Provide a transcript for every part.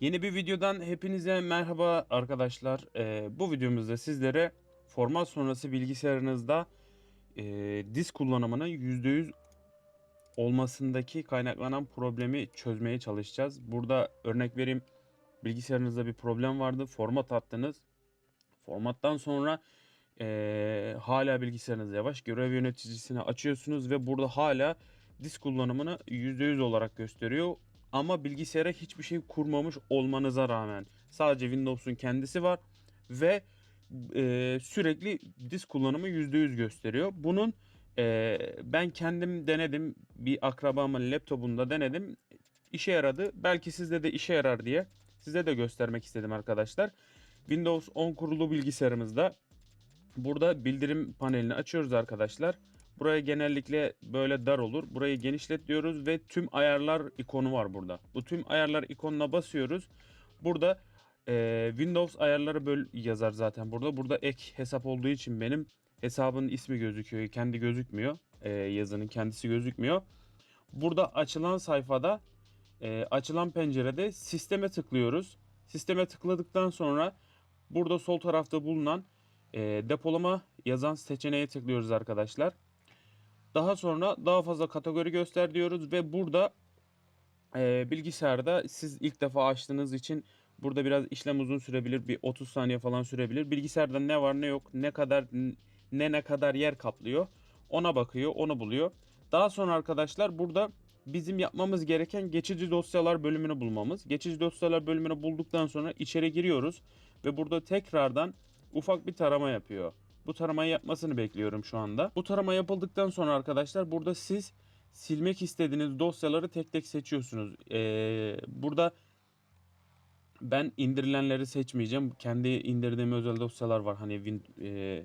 Yeni bir videodan hepinize merhaba arkadaşlar. Ee, bu videomuzda sizlere format sonrası bilgisayarınızda e, disk kullanımının %100 olmasındaki kaynaklanan problemi çözmeye çalışacağız. Burada örnek vereyim. Bilgisayarınızda bir problem vardı. Format attınız. Formattan sonra e, hala bilgisayarınız yavaş. Görev yöneticisini açıyorsunuz ve burada hala disk kullanımını %100 olarak gösteriyor. Ama bilgisayara hiçbir şey kurmamış olmanıza rağmen sadece Windows'un kendisi var ve e, sürekli disk kullanımı %100 gösteriyor. Bunun e, ben kendim denedim. Bir akrabamın laptopunda denedim. İşe yaradı. Belki sizde de işe yarar diye size de göstermek istedim arkadaşlar. Windows 10 kurulu bilgisayarımızda burada bildirim panelini açıyoruz arkadaşlar. Buraya genellikle böyle dar olur. Burayı genişlet diyoruz ve tüm ayarlar ikonu var burada. Bu tüm ayarlar ikonuna basıyoruz. Burada e, Windows ayarları böl yazar zaten burada. Burada ek hesap olduğu için benim hesabın ismi gözüküyor. Kendi gözükmüyor. E, yazının kendisi gözükmüyor. Burada açılan sayfada e, açılan pencerede sisteme tıklıyoruz. Sisteme tıkladıktan sonra burada sol tarafta bulunan e, depolama yazan seçeneğe tıklıyoruz arkadaşlar. Daha sonra daha fazla kategori göster diyoruz ve burada e, bilgisayarda siz ilk defa açtığınız için burada biraz işlem uzun sürebilir. Bir 30 saniye falan sürebilir. Bilgisayarda ne var ne yok ne kadar ne ne kadar yer kaplıyor ona bakıyor onu buluyor. Daha sonra arkadaşlar burada bizim yapmamız gereken geçici dosyalar bölümünü bulmamız. Geçici dosyalar bölümünü bulduktan sonra içeri giriyoruz ve burada tekrardan ufak bir tarama yapıyor. Bu taramayı yapmasını bekliyorum şu anda. Bu tarama yapıldıktan sonra arkadaşlar burada siz silmek istediğiniz dosyaları tek tek seçiyorsunuz. Ee, burada ben indirilenleri seçmeyeceğim. Kendi indirdiğim özel dosyalar var. Hani win, e,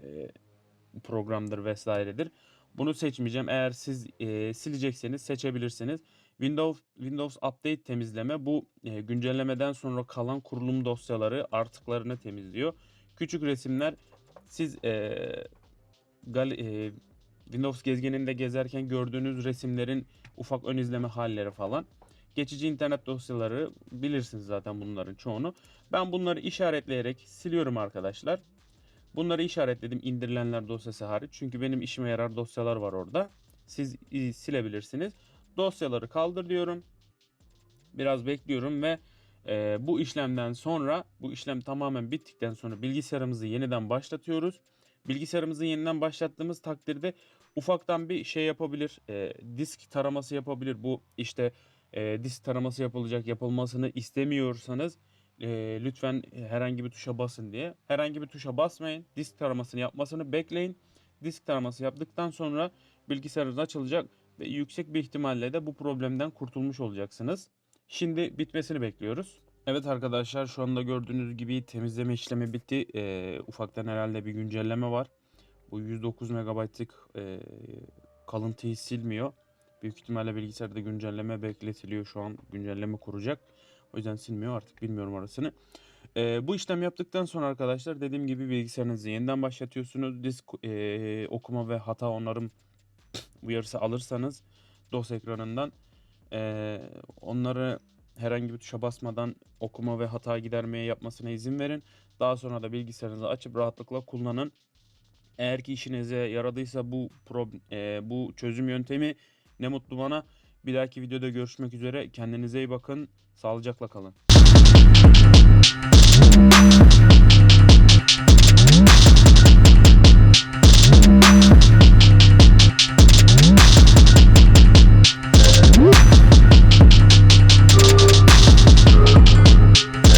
programdır vesairedir. Bunu seçmeyeceğim. Eğer siz e, silecekseniz seçebilirsiniz. Windows Windows Update temizleme bu e, güncellemeden sonra kalan kurulum dosyaları artıklarını temizliyor. Küçük resimler siz e, gal, e, Windows gezgininde gezerken gördüğünüz resimlerin ufak ön izleme halleri falan. Geçici internet dosyaları bilirsiniz zaten bunların çoğunu. Ben bunları işaretleyerek siliyorum arkadaşlar. Bunları işaretledim indirilenler dosyası hariç. Çünkü benim işime yarar dosyalar var orada. Siz silebilirsiniz. Dosyaları kaldır diyorum. Biraz bekliyorum ve e, bu işlemden sonra bu işlem tamamen bittikten sonra bilgisayarımızı yeniden başlatıyoruz. Bilgisayarımızı yeniden başlattığımız takdirde ufaktan bir şey yapabilir. E, disk taraması yapabilir. Bu işte e, disk taraması yapılacak yapılmasını istemiyorsanız e, lütfen herhangi bir tuşa basın diye. Herhangi bir tuşa basmayın. Disk taramasını yapmasını bekleyin. Disk taraması yaptıktan sonra bilgisayarınız açılacak ve yüksek bir ihtimalle de bu problemden kurtulmuş olacaksınız. Şimdi bitmesini bekliyoruz. Evet arkadaşlar şu anda gördüğünüz gibi temizleme işlemi bitti. Ee, ufaktan herhalde bir güncelleme var. Bu 109 MB'lık e, kalıntıyı silmiyor. Büyük ihtimalle bilgisayarda güncelleme bekletiliyor şu an. Güncelleme kuracak. O yüzden silmiyor artık bilmiyorum orasını. Ee, bu işlem yaptıktan sonra arkadaşlar dediğim gibi bilgisayarınızı yeniden başlatıyorsunuz. Disk e, okuma ve hata onarım uyarısı alırsanız DOS ekranından e, onları herhangi bir tuşa basmadan okuma ve hata gidermeye yapmasına izin verin. Daha sonra da bilgisayarınızı açıp rahatlıkla kullanın. Eğer ki işinize yaradıysa bu prob- e, bu çözüm yöntemi ne mutlu bana. Bir dahaki videoda görüşmek üzere. Kendinize iyi bakın. Sağlıcakla kalın.